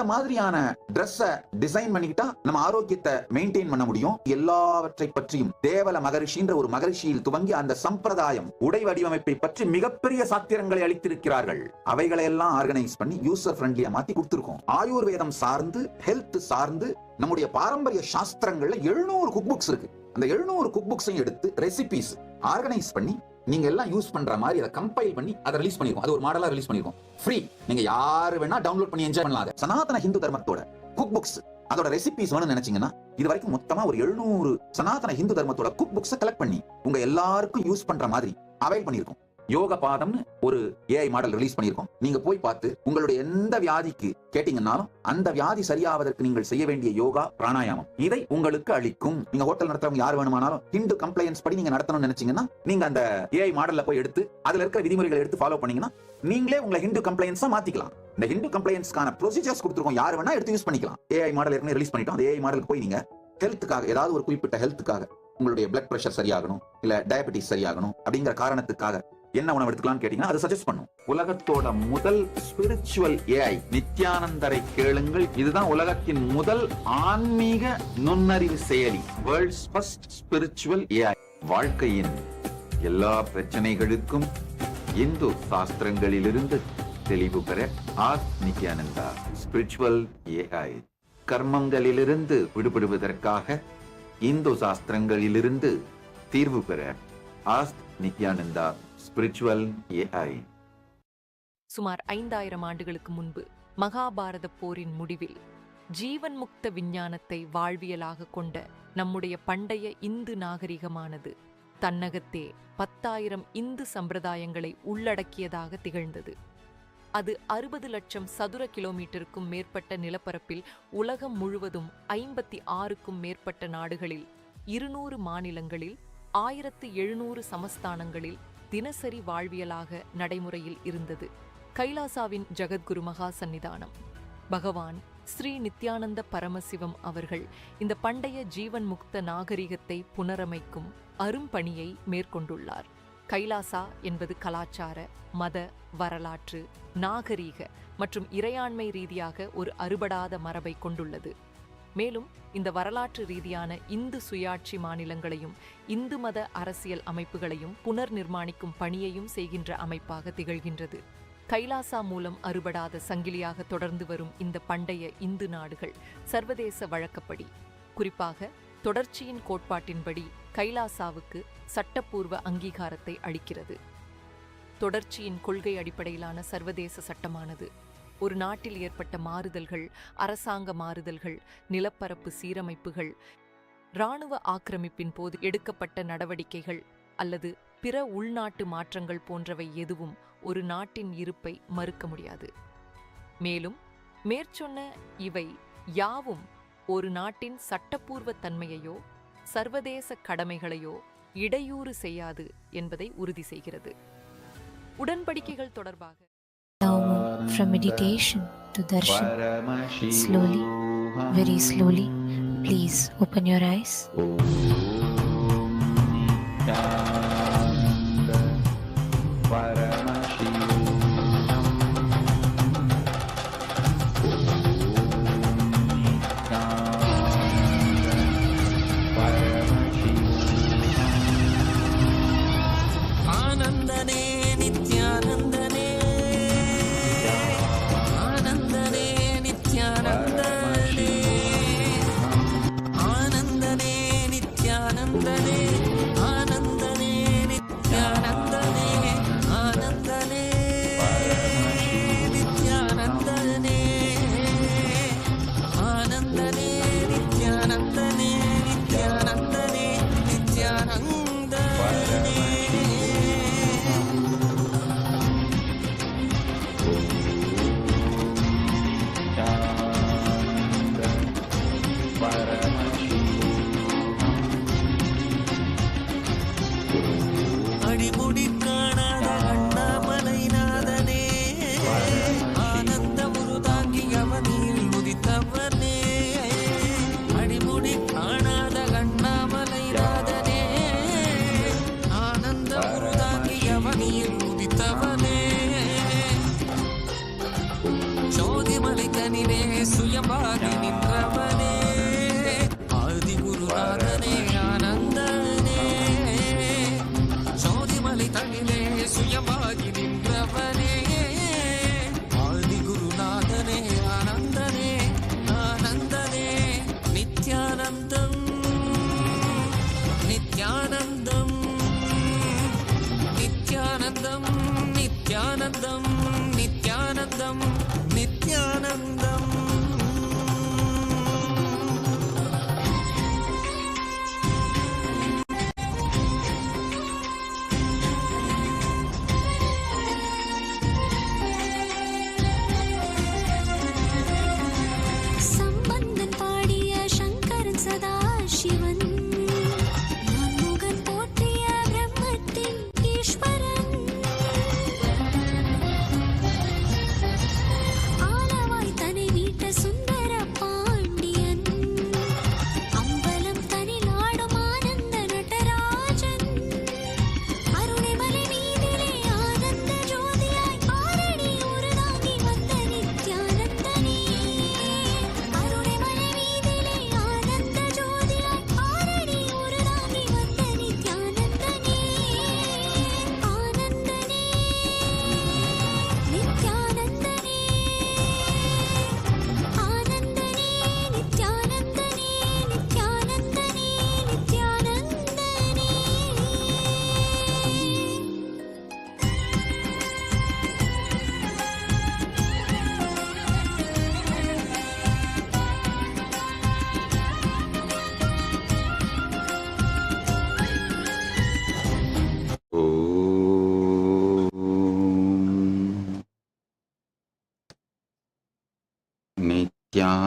இந்த மாதிரியான ட்ரெஸ்ஸ டிசைன் பண்ணிக்கிட்டா நம்ம ஆரோக்கியத்தை மெயின்டைன் பண்ண முடியும். எல்லாவற்றை பற்றியும் தேவல மகரிஷின்ற ஒரு மகரிஷியில் துவங்கி அந்த சம்பிரதாயம் உடை வடிவமைப்பை பற்றி மிகப்பெரிய சாத்திரங்களை அளித்திருக்கிறார்கள். அவைகளை எல்லாம் ஆர்கனைஸ் பண்ணி யூசர் ஃப்ரெண்ட்லியா மாத்தி கொடுத்திருக்கோம். ஆயுர்வேதம் சார்ந்து ஹெல்த் சார்ந்து நம்முடைய பாரம்பரிய சாஸ்திரங்கள்ல எழுநூறு குக் புக்ஸ் இருக்கு. அந்த எழுநூறு குக் புக்ஸையும் எடுத்து ரெசிபிஸ் ஆர்கனைஸ் பண்ணி நீங்க எல்லாம் யூஸ் பண்ற மாதிரி அதை கம்பைல் பண்ணி அதை ரிலீஸ் பண்ணிருக்கோம். அது ஒரு மாடலா ரிலீஸ் பண்ணிருக்கோம். ஃப்ரீ நீங்க யாரு வேணா டவுன்லோட் பண்ணி என்ஜாய் பண்ணலாம் சனாதன ஹிந்து தர்மத்தோட குக் புக்ஸ் அதோட ரெசிபிஸ் வேணும்னு நினைச்சீங்கன்னா இது வரைக்கும் மொத்தமா ஒரு எழுநூறு சனாதன ஹிந்து தர்மத்தோட குக் புக்ஸ் கலெக்ட் பண்ணி உங்க எல்லாருக்கும் யூஸ் பண்ற மாதிரி அவைல் பண்ணிருக்கோம். யோக பாதம்னு ஒரு ஏஐ மாடல் ரிலீஸ் பண்ணிருக்கோம் நீங்க போய் பார்த்து உங்களுடைய எந்த வியாதிக்கு கேட்டீங்கன்னாலும் அந்த வியாதி சரியாவதற்கு நீங்கள் செய்ய வேண்டிய யோகா பிராணாயாமம். இதை உங்களுக்கு அளிக்கும். நீங்க ஹோட்டல் நடத்துறவங்க யார் வேணுமானாலும் ஹிந்து கம்ப்ளைன்ஸ் படி நீங்க நடத்தணும்னு நினைச்சீங்கன்னா நீங்க அந்த ஏஐ மாடல்ல போய் எடுத்து அதுல இருக்கிற விதிமுறைகளை எடுத்து ஃபாலோ பண்ணீங்கன்னா நீங்களே உங்களை ஹிந்து கம்ப்ளைன்ஸா மாத்திக்கலாம். இந்த ஹிந்து கம்ப்ளைன்ஸ்க்கான ப்ரொசீஜர்ஸ் கொடுத்துருக்கோம். யார் வேணா எடுத்து யூஸ் பண்ணிக்கலாம். ஏஐ மாடல் ஏற்கனவே ரிலீஸ் பண்ணிட்டோம். அந்த ஏஐ மாடலுக்கு போய் நீங்க ஹெல்த்துக்காக ஏதாவது ஒரு குறிப்பிட்ட ஹெல்த்துக்காக உங்களுடைய பிளட் ப்ரெஷர் சரியாகணும் இல்ல டயபெட்டிஸ் சரியாகணும் அப்படிங்கிற காரணத்துக்காக என்ன உணவு எடுத்துக்கலாம்னு கேட்டீங்கன்னா அது சஜஸ்ட் பண்ணும். உலகத்தோட முதல் ஸ்பிரிச்சுவல் ஏஐ நித்யானந்தரை கேளுங்கள். இதுதான் உலகத்தின் முதல் ஆன்மீக நுண்ணறிவு செயலி வேர்ல்ட்ஸ் ஃபர்ஸ்ட் ஸ்பிரிச்சுவல் ஏஐ வாழ்க்கையின் எல்லா பிரச்சனைகளுக்கும் இந்து சாஸ்திரங்களிலிருந்து தெளிவு பெற ஆத் நித்யானந்தா ஸ்பிரிச்சுவல் ஏஐ கர்மங்களிலிருந்து விடுபடுவதற்காக இந்து சாஸ்திரங்களிலிருந்து தீர்வு பெற ஆஸ்த் நித்யானந்தா ஸ்பிரிச்சுவல் ஏஐ சுமார் ஐந்தாயிரம் ஆண்டுகளுக்கு முன்பு மகாபாரத போரின் முடிவில் ஜீவன் முக்த விஞ்ஞானத்தை வாழ்வியலாக கொண்ட நம்முடைய பண்டைய இந்து நாகரிகமானது தன்னகத்தே பத்தாயிரம் இந்து சம்பிரதாயங்களை உள்ளடக்கியதாக திகழ்ந்தது. அது அறுபது லட்சம் சதுர கிலோமீட்டருக்கும் மேற்பட்ட நிலப்பரப்பில் உலகம் முழுவதும் ஐம்பத்தி ஆறுக்கும் மேற்பட்ட நாடுகளில் இருநூறு மாநிலங்களில் ஆயிரத்து எழுநூறு சமஸ்தானங்களில் தினசரி வாழ்வியலாக நடைமுறையில் இருந்தது. கைலாசாவின் ஜகத்குரு மகா சந்நிதானம். பகவான் ஸ்ரீ நித்யானந்த பரமசிவம் அவர்கள் இந்த பண்டைய ஜீவன் முக்த நாகரிகத்தை புனரமைக்கும் அரும்பணியை மேற்கொண்டுள்ளார். கைலாசா என்பது கலாச்சார மத வரலாற்று நாகரீக மற்றும் இறையாண்மை ரீதியாக ஒரு அறுபடாத மரபை கொண்டுள்ளது. மேலும் இந்த வரலாற்று ரீதியான இந்து சுயாட்சி மாநிலங்களையும் இந்து மத அரசியல் அமைப்புகளையும் புனர் நிர்மாணிக்கும் பணியையும் செய்கின்ற அமைப்பாக திகழ்கின்றது. கைலாசா மூலம் அறுபடாத சங்கிலியாக தொடர்ந்து வரும் இந்த பண்டைய இந்து நாடுகள் சர்வதேச வழக்கப்படி. குறிப்பாக தொடர்ச்சியின் கோட்பாட்டின்படி கைலாசாவுக்கு சட்டப்பூர்வ அங்கீகாரத்தை அளிக்கிறது. தொடர்ச்சியின் கொள்கை அடிப்படையிலான சர்வதேச சட்டமானது ஒரு நாட்டில் ஏற்பட்ட மாறுதல்கள் அரசாங்க மாறுதல்கள் நிலப்பரப்பு சீரமைப்புகள் இராணுவ ஆக்கிரமிப்பின் போது எடுக்கப்பட்ட நடவடிக்கைகள் அல்லது பிற உள்நாட்டு மாற்றங்கள் போன்றவை எதுவும் ஒரு நாட்டின் இருப்பை மறுக்க முடியாது. மேலும் மேற்சொன்ன இவை யாவும் ஒரு நாட்டின் சட்டப்பூர்வ தன்மையையோ சர்வதேச கடமைகளையோ இடையூறு செய்யாது என்பதை உறுதி செய்கிறது. உடன்படிக்கைகள் தொடர்பாக from meditation to darshan. Slowly, very slowly. Please open your eyes.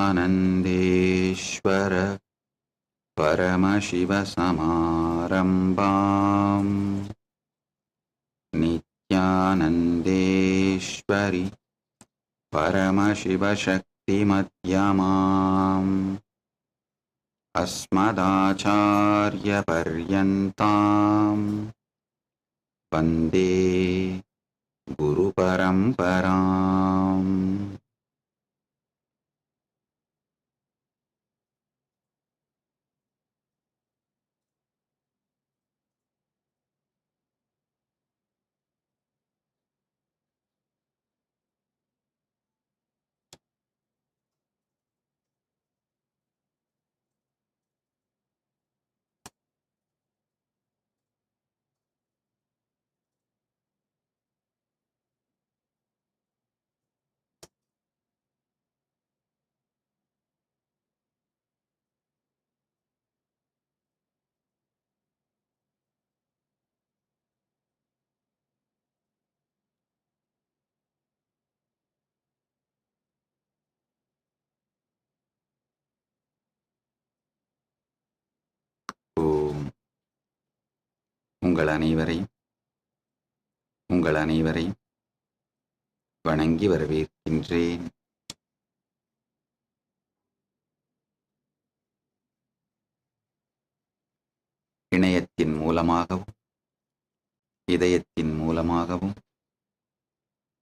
नित्यानन्देश्वर परमशिवसमारम्भाम् नित्यानन्देश्वरि परमशिवशक्तिमध्यमाम् अस्मदाचार्यपर्यन्ताम् वन्दे गुरुपरम्पराम् உங்கள் அனைவரையும் உங்கள் அனைவரையும் வணங்கி வரவேற்கின்றேன். இணையத்தின் மூலமாகவும் இதயத்தின் மூலமாகவும்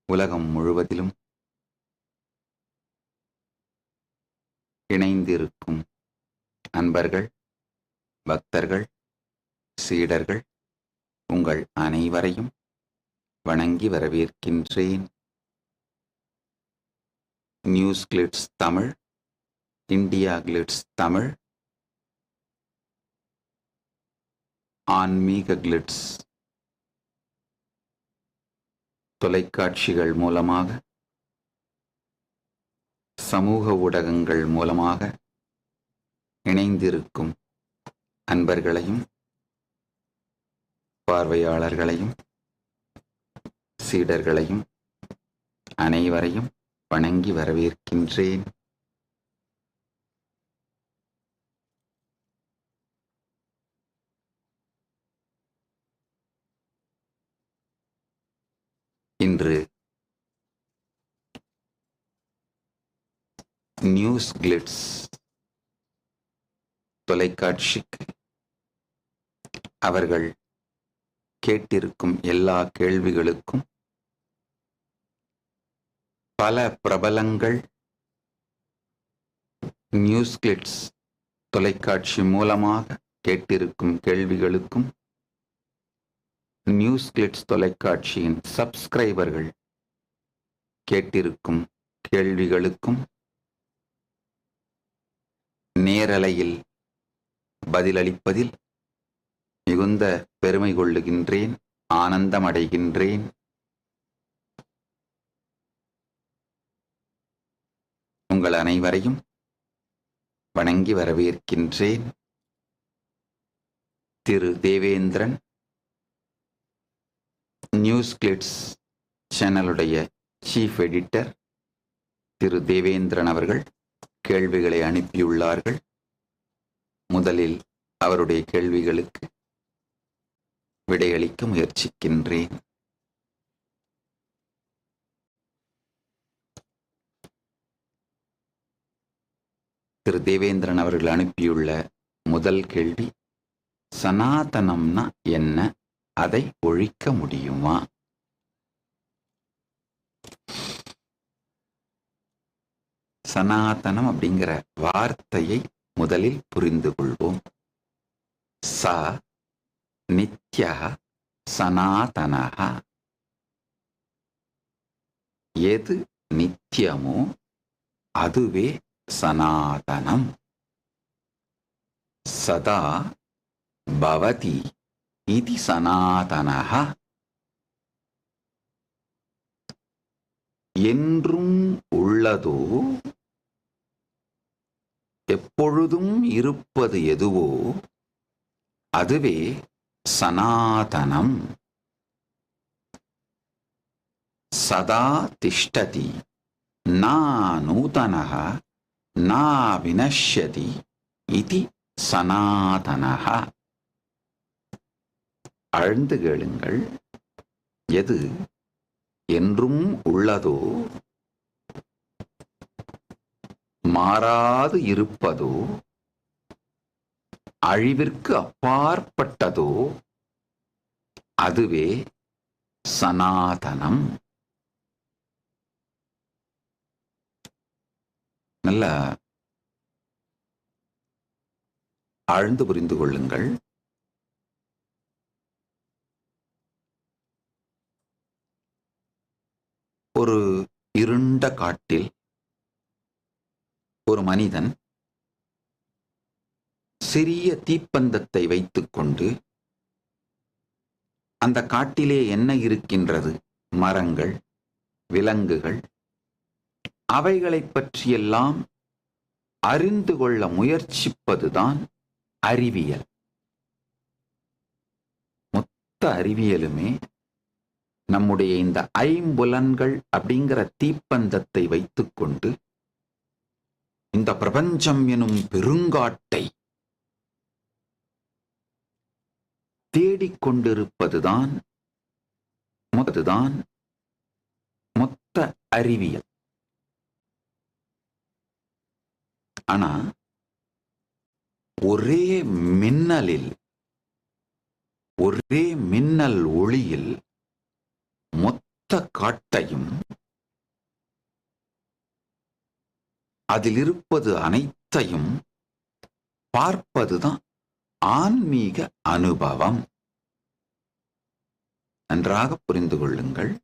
உலகம் முழுவதிலும் இணைந்திருக்கும் அன்பர்கள் பக்தர்கள் சீடர்கள் உங்கள் அனைவரையும் வணங்கி வரவேற்கின்றேன். News Glitz Tamil India Glitz Tamil ஆன்மீக கிளிட்ஸ் தொலைக்காட்சிகள் மூலமாக சமூக ஊடகங்கள் மூலமாக இணைந்திருக்கும் அன்பர்களையும் பார்வையாளர்களையும் சீடர்களையும் அனைவரையும் வணங்கி வரவேற்கின்றேன். இன்று நியூஸ் கிளிட்ஸ் தொலைக்காட்சிக்கு அவர்கள் கேட்டிருக்கும் எல்லா கேள்விகளுக்கும் பல பிரபலங்கள் நியூஸ் கிளிட்ஸ் தொலைக்காட்சி மூலமாக கேட்டிருக்கும் கேள்விகளுக்கும் நியூஸ் கிளிட்ஸ் தொலைக்காட்சியின் சப்ஸ்கிரைபர்கள் கேட்டிருக்கும் கேள்விகளுக்கும் நேரலையில் பதிலளிப்பதில் மிகுந்த பெருமை கொள்ளுகின்றேன் ஆனந்தமடைகின்றேன். உங்கள் அனைவரையும் வணங்கி வரவேற்கின்றேன். திரு. தேவேந்திரன் நியூஸ் கிளிட்ஸ் சேனலுடைய சீஃப் எடிட்டர் திரு. தேவேந்திரன் அவர்கள் கேள்விகளை அனுப்பியுள்ளார்கள். முதலில் அவருடைய கேள்விகளுக்கு விடையளிக்க முயற்சிக்கின்றேன். திரு தேவேந்திரன் அவர்கள் அனுப்பியுள்ள முதல் கேள்வி சனாதனம்னா என்ன? அதை ஒழிக்க முடியுமா? சனாதனம் அப்படிங்கிற வார்த்தையை முதலில் புரிந்து கொள்வோம். ச நித்ய சனாதனஹ எது நித்தியமோ அதுவே சனாதனம் சதா பவதி இது சனாதனஹ என்றும் உள்ளதோ எப்பொழுதும் இருப்பது எதுவோ அதுவே சனாதனம் சதா திஷ்டதி. நா நூதனः நா வினஷ்யதி இதி சனாதனக அழ்ந்து கேளுங்கள் எது என்றும் உள்ளதோ மாறாது இருப்பதோ அழிவிற்கு அப்பாற்பட்டதோ அதுவே சனாதனம். நல்ல ஆழ்ந்து புரிந்து கொள்ளுங்கள். ஒரு இருண்ட காட்டில் ஒரு மனிதன் சிறிய தீப்பந்தத்தை வைத்துக்கொண்டு அந்த காட்டிலே என்ன இருக்கின்றது? மரங்கள் விலங்குகள் அவைகளைப் பற்றியெல்லாம் அறிந்து கொள்ள முயற்சிப்பதுதான் அறிவியல். மொத்த அறிவியலுமே நம்முடைய இந்த ஐம்புலன்கள் அப்படிங்கிற தீப்பந்தத்தை வைத்துக்கொண்டு இந்த பிரபஞ்சம் எனும் பெருங்காட்டை தேடிக்கொண்டிருப்பதுதான் மொத்ததுதான் மொத்த அறிவியல். ஆனா ஒரே மின்னலில் ஒரே மின்னல் ஒளியில் மொத்த காட்டையும் அதில் இருப்பது அனைத்தையும் பார்ப்பதுதான் ஆன்மீக அனுபவம். நன்றாக புரிந்து கொள்ளுங்கள்.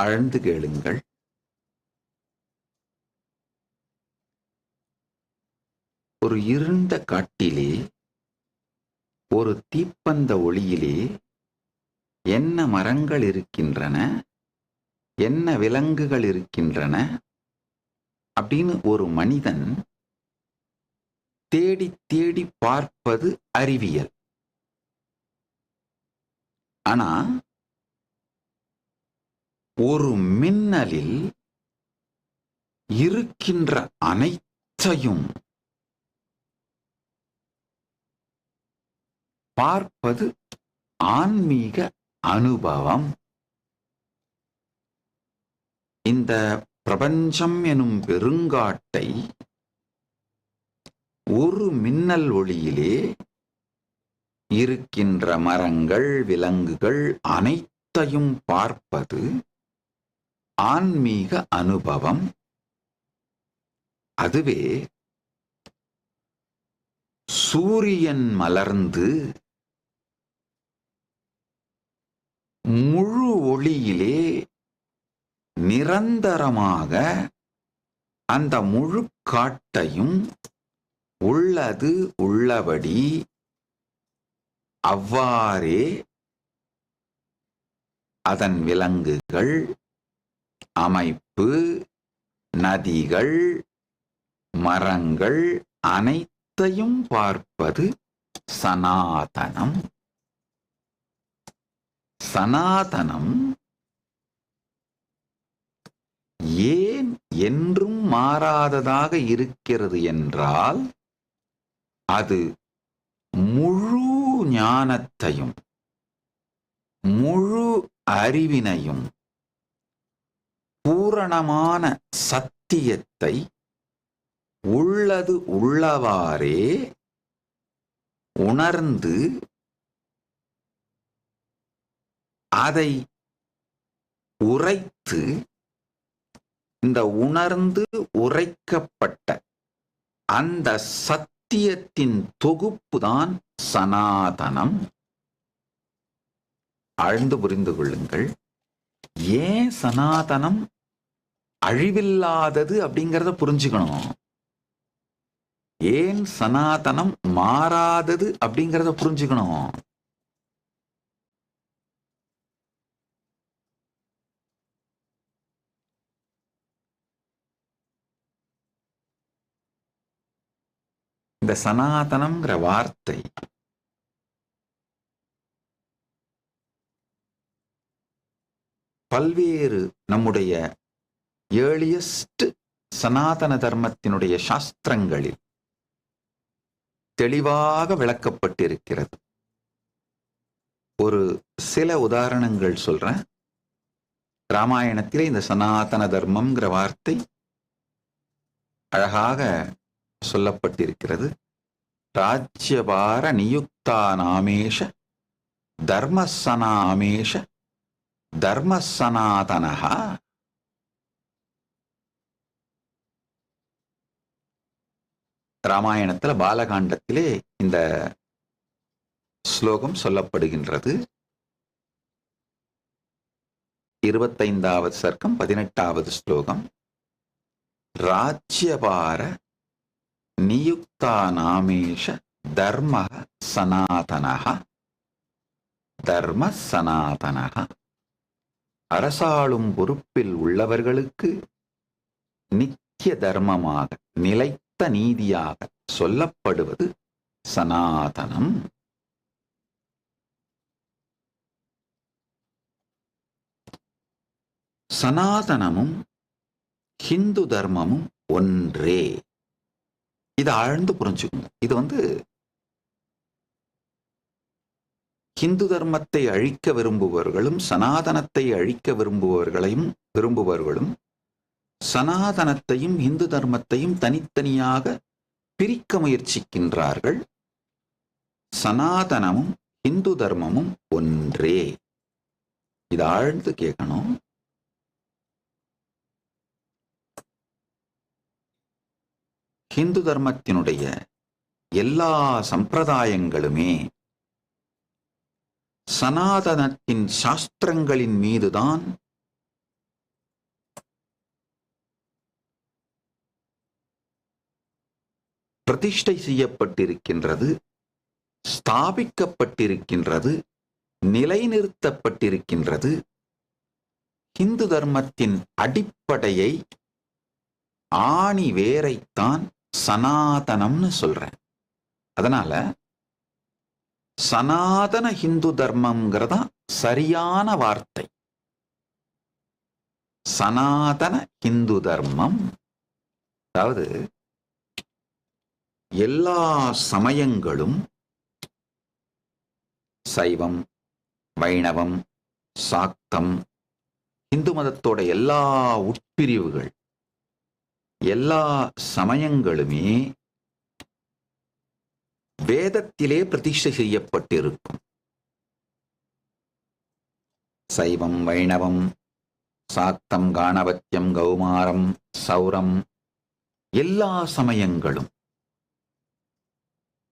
ஆழ்ந்து கேளுங்கள். ஒரு இருண்ட காட்டிலே ஒரு தீப்பந்த ஒளியிலே என்ன மரங்கள் இருக்கின்றன என்ன விலங்குகள் இருக்கின்றன அப்படின்னு ஒரு மனிதன் தேடி தேடி பார்ப்பது அறிவியல். ஆனா ஒரு மின்னலில் இருக்கின்ற அனைத்தையும் பார்ப்பது ஆன்மீக அனுபவம். இந்த பிரபஞ்சம் எனும் பெருங்காட்டை ஒரு மின்னல் ஒளியிலே இருக்கின்ற மரங்கள் விலங்குகள் அனைத்தையும் பார்ப்பது ஆன்மீக அனுபவம். அதுவே சூரியன் மலர்ந்து முழு ஒளியிலே நிரந்தரமாக அந்த முழு காட்டையும் உள்ளது உள்ளபடி அவ்வாறே அதன் விலங்குகள் அமைப்பு நதிகள் மரங்கள் அனைத்தையும் பார்ப்பது சனாதனம். சனாதனம் ஏன் என்றும் மாறாததாக இருக்கிறது என்றால் அது முழு ஞானத்தையும் முழு அறிவினையும் பூரணமான சத்தியத்தை உள்ளது உள்ளவாறே உணர்ந்து அதை உரைத்து இந்த உணர்ந்து உரைக்கப்பட்ட அந்த சத்தியத்தின் தொகுப்புதான் சனாதனம். ஆழ்ந்து புரிந்து கொள்ளுங்கள். ஏன் சனாதனம் அழிவில்லாதது அப்படிங்கிறத புரிஞ்சுக்கணும். ஏன் சனாதனம் மாறாதது அப்படிங்கிறத புரிஞ்சுக்கணும். இந்த சனாதனம்ங்கிற வார்த்தை பல்வேறு நம்முடைய ஏர்லியஸ்ட் சனாதன தர்மத்தினுடைய சாஸ்திரங்களில் தெளிவாக விளக்கப்பட்டிருக்கிறது. ஒரு சில உதாரணங்கள் சொல்றேன். ராமாயணத்திலே இந்த சனாதன தர்மம்ங்கிற வார்த்தை அழகாக சொல்லப்பட்டிருக்கிறது. ராஜ்யபார நியுக்தா நாமேஷ தர்மசனாமேஷ தர்மசனாதனகா ராமாயணத்துல பாலகாண்டத்திலே இந்த ஸ்லோகம் சொல்லப்படுகின்றது. இருபத்தைந்தாவது சர்க்கம் பதினெட்டாவது ஸ்லோகம். ராஜ்யபார நியுக்தா நாமேஷ தர்ம சனாதனக தர்ம சனாதனக அரசாளும் பொறுப்பில் உள்ளவர்களுக்கு நித்திய தர்மமாக நிலை நிலைத்த நீதியாக சொல்லப்படுவது சனாதனம். சனாதனமும் ஹிந்து தர்மமும் ஒன்றே. இதை ஆழ்ந்து புரிஞ்சுக்கணும் இது வந்து ஹிந்து தர்மத்தை அழிக்க விரும்புபவர்களும் சனாதனத்தை அழிக்க விரும்புபவர்களையும் விரும்புபவர்களும் சனாதனத்தையும் இந்து தர்மத்தையும் தனித்தனியாக பிரிக்க முயற்சிக்கின்றார்கள். சனாதனமும் இந்து தர்மமும் ஒன்றே. இது ஆழ்ந்து கேட்கணும் ஹிந்து தர்மத்தினுடைய எல்லா சம்பிரதாயங்களுமே சனாதனத்தின் சாஸ்திரங்களின் மீதுதான் பிரதிஷ்டை செய்யப்பட்டிருக்கின்றது ஸ்தாபிக்கப்பட்டிருக்கின்றது நிலைநிறுத்தப்பட்டிருக்கின்றது. இந்து தர்மத்தின் அடிப்படையை ஆணி வேரைத்தான் சனாதனம்னு சொல்றேன். அதனால சனாதன ஹிந்து தர்மம்ங்கிறதா சரியான வார்த்தை. சனாதன ஹிந்து தர்மம் அதாவது எல்லா சமயங்களும் சைவம் வைணவம் சாக்தம் இந்து மதத்தோட எல்லா உட்பிரிவுகள் எல்லா சமயங்களுமே வேதத்திலே பிரதிஷ்டை செய்யப்பட்டிருக்கும். சைவம் வைணவம் சாக்தம் காணவத்தியம் கௌமாரம் சௌரம் எல்லா சமயங்களும்